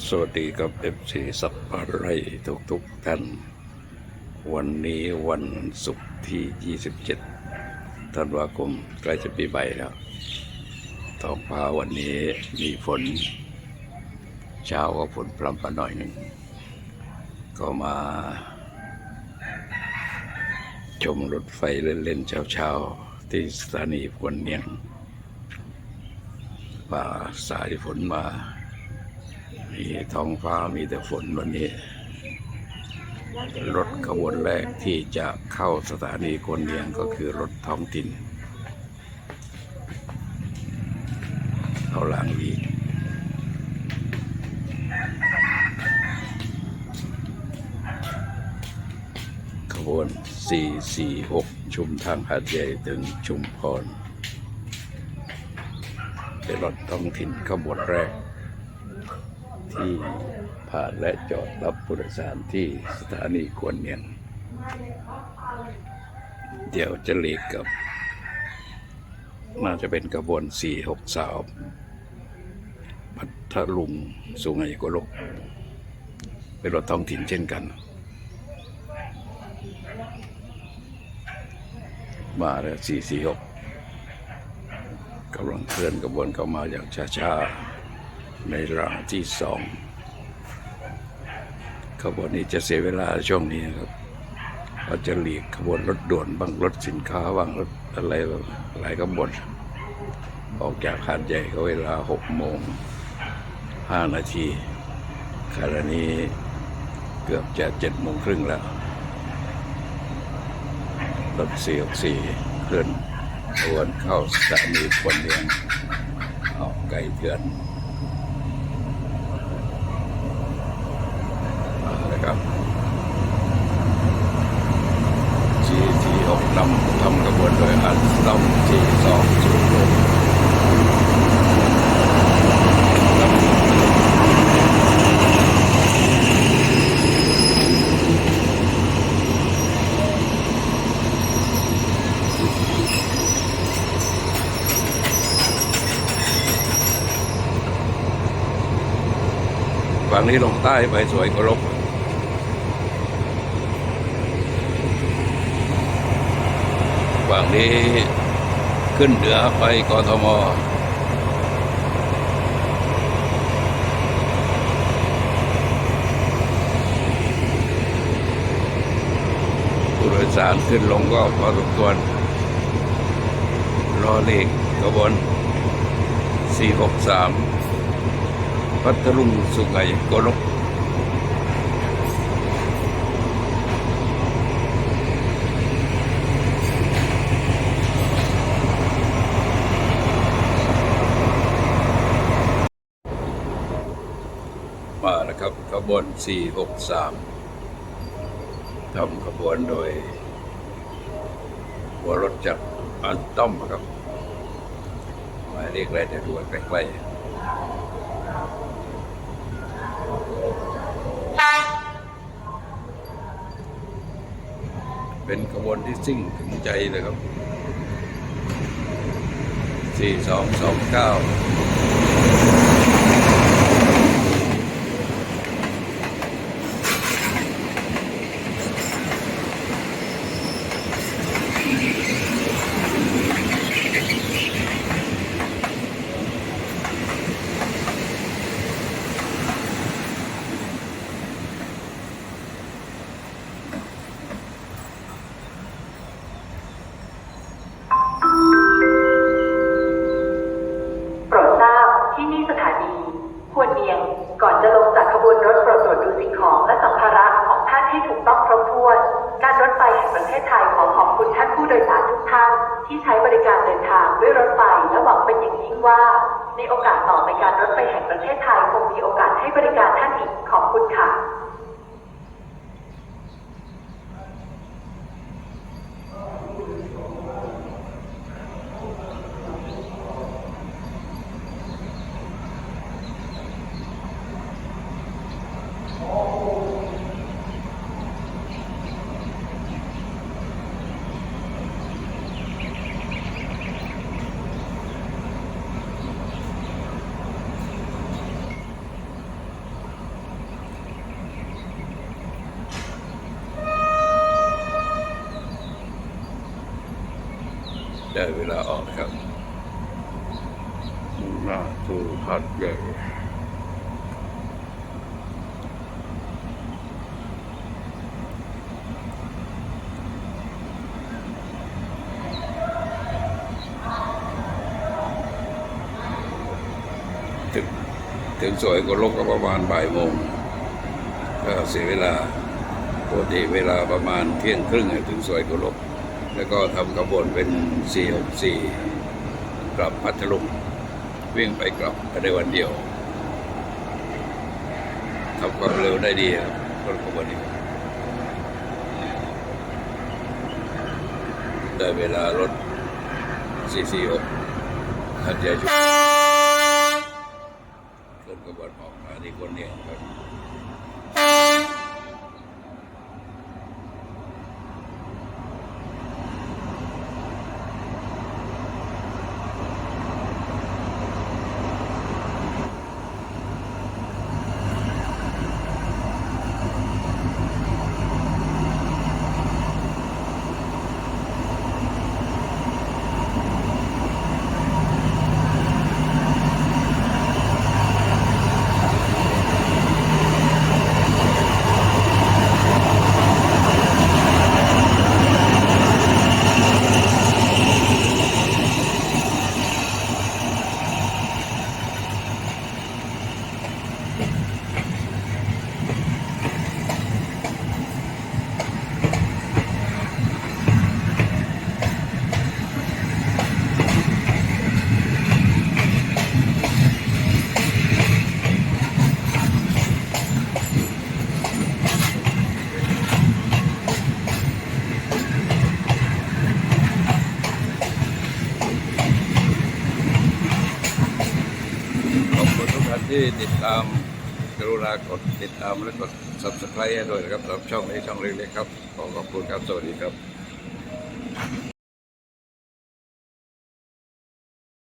สวัสดีครับเอฟซีสัปปะไรทุกทุกท่าน วันนี้วันศุกร์ที่ 27 ธันวาคมใกล้จะปีใหม่แล้วท้องฟ้าวันนี้มีฝน เช้าก็ฝนพรำปหน่อยหนึ่ง ก็มา ชมรถไฟเล่นๆเช้าๆ ที่สถานีควนเนียงว่าสายฝนมา มีท้องฟ้ามีแต่ฝนวันนี้ รถขบวนแรกที่จะเข้าสถานีคนเนียงก็คือรถท้องถิ่นเอาหลังอีกขบวน 446 ชุมทางหาดใหญ่ถึงชุมพรเป็นรถท้องถิ่นขบวนแรก ที่ผ่านและจอดรับผู้โดยสารที่สถานีควรเนียง เดี๋ยวจะหลีกกับน่าจะเป็นกระบวน 463พัทลุงสุไหงโกลก เป็นรถท้องถิ่นเช่นกัน มาแล้ว 446กำลังเคลื่อนกระบวนเข้ามาอย่างช้าๆ ในราที่สองขบวนนี้จะเสียเวลาช่วงนี้นะครับเราจะหลีกขบวนรถด่วนบางรถสินค้าบางรถอะไรหลายขบวนออกจากหาดใหญ่ก็เวลาหกโมงห้านาทีขณะนี้เกือบจะเจ็ดโมงครึ่งแล้วรถสี่หกสี่เคลื่อนขบวนเข้าสถานีควรเรียงออกไกลเถื่อน นะครับที่ที่ออกนำทำกระบวนโดยอันลำที่สองศูนย์หกฝั่งนี้ลงใต้ไปสวยกรบ ฝั่ง นี้ขึ้นเหนือไปกทมผู้โดยสารขึ้นลงก็พอสมควรรอเลขขบวน463 พัทลุงสุไหงโกลก มาแล้วครับขบวน 463ทำขบวนโดย หัวรถจักรอันต้อมครับหมายเรียกอะไรแต่ดูใกล้ๆเป็นขบวนที่ซิ่งถึงใจเลยครับ 4229 โปรดทราบที่นี่สถานีควรเนียง ก่อนจะลงจากขบวนรถโปรดตรวจดูสิ่งของและสัมภาระของ ท่านให้ถูกต้องครบถ้วน การรถไฟแห่งประเทศไทยขอขอบคุณท่านผู้โดยสารทุกท่าน ที่ใช้บริการเดินทางด้วยรถไฟและหวังเป็นอย่างยิ่งว่า ในโอกาสต่อไปการรถไฟแห่งประเทศไทยคงมีโอกาสให้บริการท่านอีกขอบคุณค่ะ ได้เวลาออกครับมุ่งหน้าสู่หาดใหญ่ถึงถึงสวยก็ลกก็ประมาณบ่ายโมงก็เสียเวลาปกติเวลาประมาณเที่ยงครึ่งถึงสวยก็ลก แล้วก็ทำขบวนเป็น 464 กลับพัทลุงวิ่งไปกลับในวันเดียวทำความเร็วได้ดีครับรถขบวนนี้ได้เวลารถ446ทันใจชุดเคลื่อนขบวนออกมาที่คนเนียงครับ ขอบคุณทุกท่าน ที่ติดตามกรุณากดติดตามและกด subscribe ให้ด้วยนะครับสำหรับช่องนี้ช่องเล็กๆครับ ขอขอบคุณครับ สวัสดีครับ